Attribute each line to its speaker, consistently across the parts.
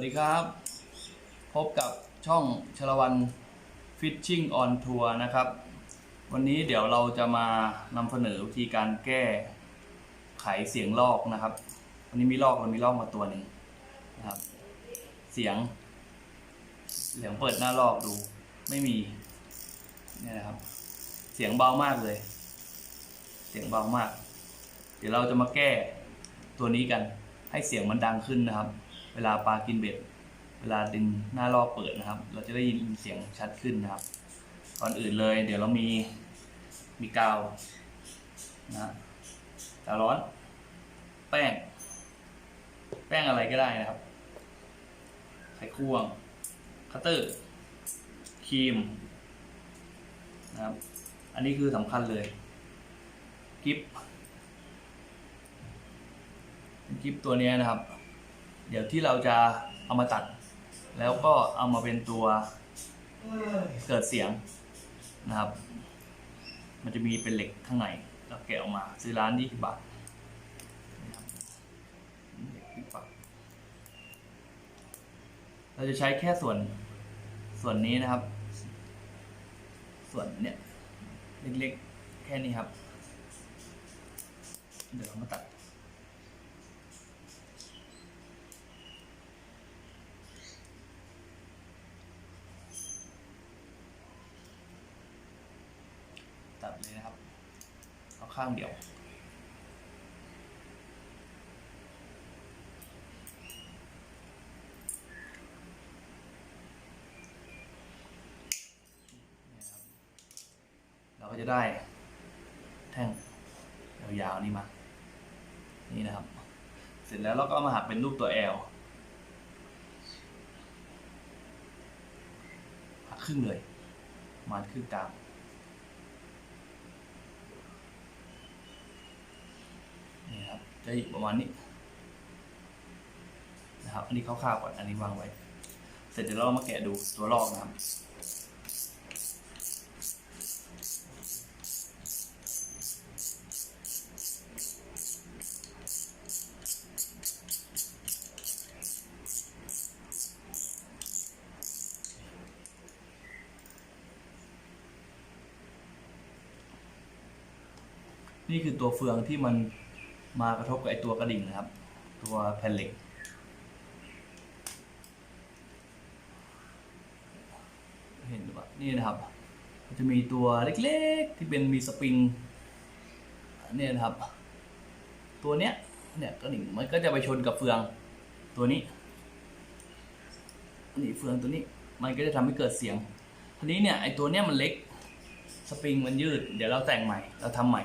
Speaker 1: วัสดีครับ พบกับช่องชลวันฟิชชิ่งออนทัวร์นะครับ วันนี้เดี๋ยวเราจะมานำเสนอวิธีการแก้ไขเสียงลอกนะครับ วันนี้มีลอกเรามีลอกมาตัวหนึ่งนะครับ เสียง เสียงเปิดหน้าลอกดู ไม่มีเนี่ยนะครับ เสียงเบามากเลย เสียงเบามาก เดี๋ยวเราจะมาแก้ตัวนี้กัน ให้เสียงมันดังขึ้นนะครับ เวลาปลากินเบ็ด เวลาดึงหน้าลอกเปิดนะครับ เราจะได้ยินเสียงชัดขึ้นนะครับ ก่อนอื่นเลย เดี๋ยวเรามีมีกาวนะกาวร้อน แป้ง แป้งอะไรก็ได้นะครับ ไขควง คัตเตอร์ ครีมนะครับ อันนี้คือสำคัญเลยกิฟกิฟตัวนี้นะครับ เดี๋ยวที่เราจะเอามาตัด แล้วก็เอามาเป็นตัวเกิดเสียงนะครับ มันจะมีเป็นเหล็กข้างในเราแกะออกมาซื้อร้านยี่สิบาทนะครับเหล็กยี่สิบบาทเราจะใช้แค่ส่วนส่วนนี้นะครับ ส่วนเนี้ยเล็กๆแค่นี้ครับ เดี๋ยวเรามาตัด ดเลยนะครับ เอาข้างเดียวเราก็จะได้แท่งยาวๆนี่มา นี่นะครับ เสร็จแล้วเราก็ามาหักเป็นรูปตัว L หักครึ่งเลย มาครึ่งกลาง นี่ครับ จะอยู่ประมาณนี้นะครับ อันนี้คร่าวๆก่อนอันนี้วางไว้ เสร็จเดี๋ยวเรามาแกะดูตัวลอกนะครับนี่คือตัวเฟืองที่มัน มากระทบกับไอตัวกระดิ่งนะครับ ตัวแผ่นเหล็ก เห็นหรือเปล่านี่นะครับจะมีตัวเล็กๆ ที่เป็นมีสปริงเนี่ยนะครับ ตัวเนี้ยเนี่ยกระดิ่งมันก็จะไปชนกับเฟืองตัวนี้นี่เฟืองตัวนี้มันก็จะทำให้เกิดเสียงทีนี้เนี่ยไอตัวเนี้ยมันเล็กสปริงมันยืด เดี๋ยวเราแต่งใหม่ เราทำใหม่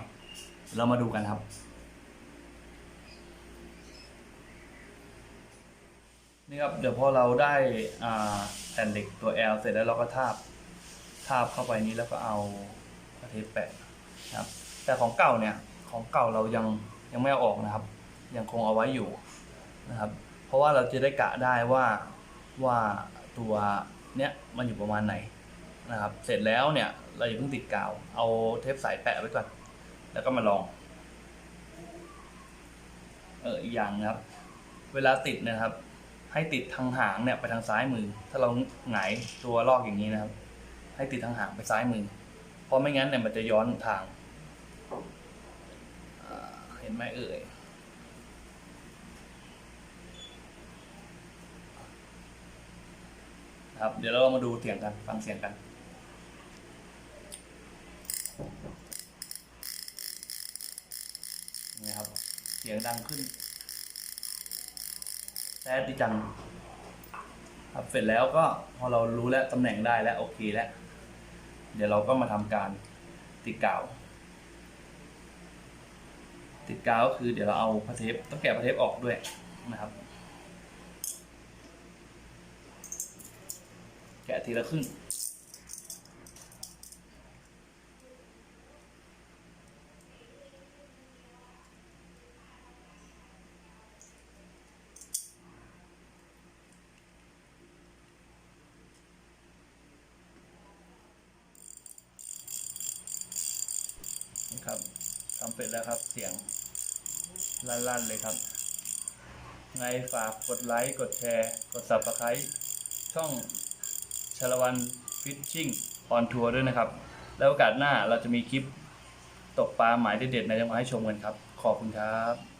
Speaker 1: เรามาดูกันครับ นี่ครับเดี๋ยวพอเราได้อ่าแผ่นเหล็กตัว L เสร็จแล้วเราก็ทาบทาบเข้าไปนี้แล้วก็เอาเทปแปะนะครับ แต่ของเก่าเนี่ยของเก่าเรายังยังไม่เอาออกนะครับ ยังคงเอาไว้อยู่นะครับ เพราะว่าเราจะได้กะได้ว่าว่าตัวเนี้ยมันอยู่ประมาณไหนนะครับ เสร็จแล้วเนี่ยเราอย่าเพิ่งติดกาว เอาเทปใสแปะไว้ก่อนแล้วก็มาลองเอออีกอย่างนะครับ เวลาติดนะครับ ให้ติดทางหางเนี่ยไปทางซ้ายมือ ถ้าเราหงายตัวลอกอย่างนี้นะครับ ให้ติดทางหางไปซ้ายมือ เพราะไม่งั้นเนี่ยมันจะย้อนทางเห็นไหมเอ่ยครับเดี๋ยวเรามาดูเสียงกันฟังเสียงกันนี่ครับเสียงดังขึ้น แซดดิจัง ครับเสร็จแล้วก็พอเรารู้แล้วตำแหน่งได้แล้วโอเคแล้ว เดี๋ยวเราก็มาทำการติดกาว ติดกาวก็คือเดี๋ยวเราเอาพาเทปต้องแกะพาเทปออกด้วยนะครับ แกะทีละครึ่ง ครับทำเสร็จแล้วครับเสียงลั่นๆเลยครับ ไงฝากกดไลค์ กดแชร์ กดซับสไครต์ช่องชลวันฟิชชิ่งออนทัวร์ด้วยนะครับ แล้วโอกาสหน้าเราจะมีคลิปตกปลาหมายเด็ดๆในจะมาให้ชมกันครับ ขอบคุณครับ